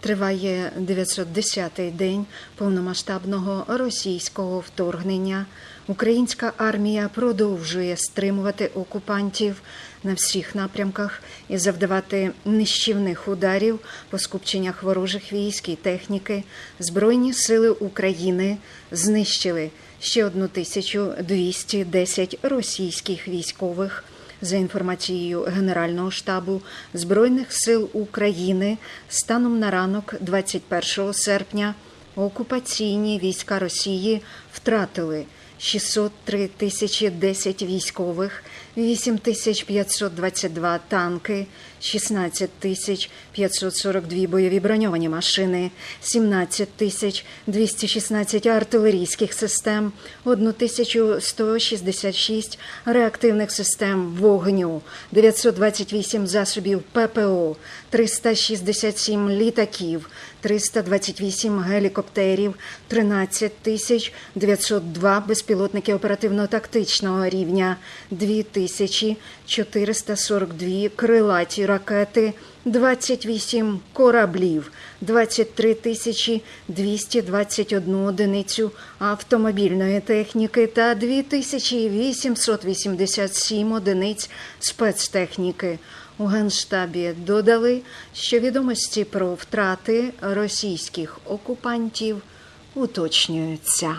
Триває 910-й день повномасштабного російського вторгнення. Українська армія продовжує стримувати окупантів на всіх напрямках і завдавати нищівних ударів по скупченнях ворожих військ і техніки. Збройні сили України знищили ще 1210 російських військових. За інформацією Генерального штабу Збройних сил України, станом на ранок 21 серпня окупаційні війська Росії втратили 603 тисячі 10 військових, 8 тисяч 522 танки, 16 тисяч 542 бойові броньовані машини, 17 тисяч 216 артилерійських систем, 1166 реактивних систем вогню, 928 засобів ППО, 367 літаків, 328 гелікоптерів, 13 тисяч 902 безпілотники оперативно-тактичного рівня, 2442 крилаті ракети, 28 кораблів, 23 тисячі 221 одиницю автомобільної техніки та 2887 одиниць спецтехніки. У Генштабі додали, що відомості про втрати російських окупантів уточнюються.